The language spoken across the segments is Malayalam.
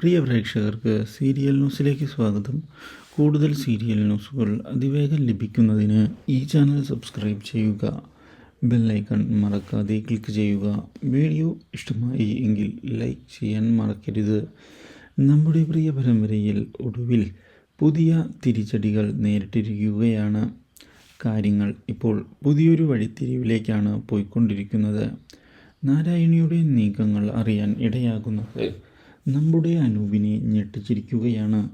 പ്രിയ പ്രേക്ഷകർക്ക് സീരിയൽ ന്യൂസിലേക്ക് സ്വാഗതം. കൂടുതൽ സീരിയൽ ന്യൂസുകൾ അതിവേഗം ലഭിക്കുന്നതിന് ഈ ചാനൽ സബ്സ്ക്രൈബ് ചെയ്യുക. ബെല്ലൈക്കൺ മറക്കാതെ ക്ലിക്ക് ചെയ്യുക. വീഡിയോ ഇഷ്ടമായി എങ്കിൽ ലൈക്ക് ചെയ്യാൻ മറക്കരുത്. നമ്മുടെ പ്രിയ പരമ്പരയിൽ ഒടുവിൽ പുതിയ തിരിച്ചടികൾ നേരിട്ടിരിക്കുകയാണ്. കാര്യങ്ങൾ ഇപ്പോൾ പുതിയൊരു വഴിത്തിരിവിലേക്കാണ് പോയിക്കൊണ്ടിരിക്കുന്നത്. നാരായണിയുടെ നീക്കങ്ങൾ അറിയാൻ ഇടയാകുന്നത് നമ്മുടെ അനൂപിനെ ഞെട്ടിച്ചിരിക്കുകയാണ്.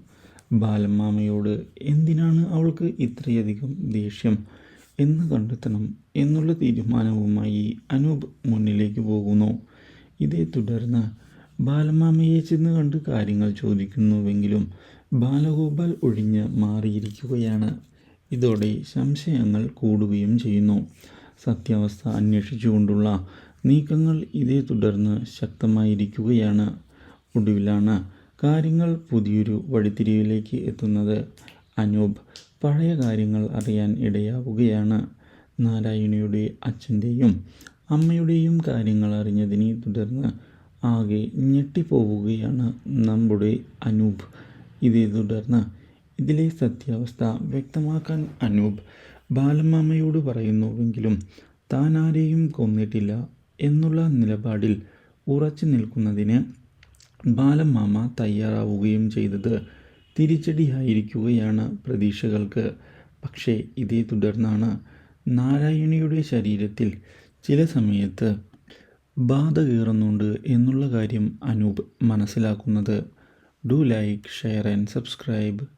ബാലമ്മാമയോട് എന്തിനാണ് അവൾക്ക് ഇത്രയധികം ദേഷ്യം? എന്ന് കണ്ടെത്തണം എന്നുള്ള തീരുമാനവുമായി അനൂപ് മുന്നിലേക്ക് പോകുന്നു. ഇതേ തുടർന്ന് ബാലമാമയെ ചെന്ന് കണ്ട് കാര്യങ്ങൾ ചോദിക്കുന്നുവെങ്കിലും ബാലഗോപാൽ ഒഴിഞ്ഞ് മാറിയിരിക്കുകയാണ്. ഇതോടെ സംശയങ്ങൾ കൂടുകയും ചെയ്യുന്നു. സത്യാവസ്ഥ അന്വേഷിച്ചുകൊണ്ടുള്ള നീക്കങ്ങൾ ഇതേ തുടർന്ന് ശക്തമായിരിക്കുകയാണ്. ഒടുവിലാണ് കാര്യങ്ങൾ പുതിയൊരു വഴിത്തിരിവിലേക്ക് എത്തുന്നത്. അനൂപ് പഴയ കാര്യങ്ങൾ അറിയാൻ ഇടയാവുകയാണ്. നാരായണിയുടെ അച്ഛന്റെയും അമ്മയുടെയും കാര്യങ്ങൾ അറിഞ്ഞതിനെ തുടർന്ന് ആകെ ഞെട്ടിപ്പോവുകയാണ് നമ്മുടെ അനൂപ്. ഇതേ തുടർന്ന് ഇതിലെ സത്യാവസ്ഥ വ്യക്തമാക്കാൻ അനൂപ് ബാലമാമയോട് പറയുന്നുവെങ്കിലും താൻ ആരെയും കൊന്നിട്ടില്ല എന്നുള്ള നിലപാടിൽ ഉറച്ചു നിൽക്കുന്നതിന് ബാലമാമ തയ്യാറാവുകയും ചെയ്തത് തിരിച്ചടിയായിരിക്കുകയാണ് പ്രതീക്ഷകൾക്ക്. പക്ഷേ ഇതേ തുടർന്നാണ് നാരായണിയുടെ ശരീരത്തിൽ ചില സമയത്ത് ബാധ കയറുന്നുണ്ട് എന്നുള്ള കാര്യം അനൂപ് മനസ്സിലാക്കുന്നത്. Do like share and subscribe.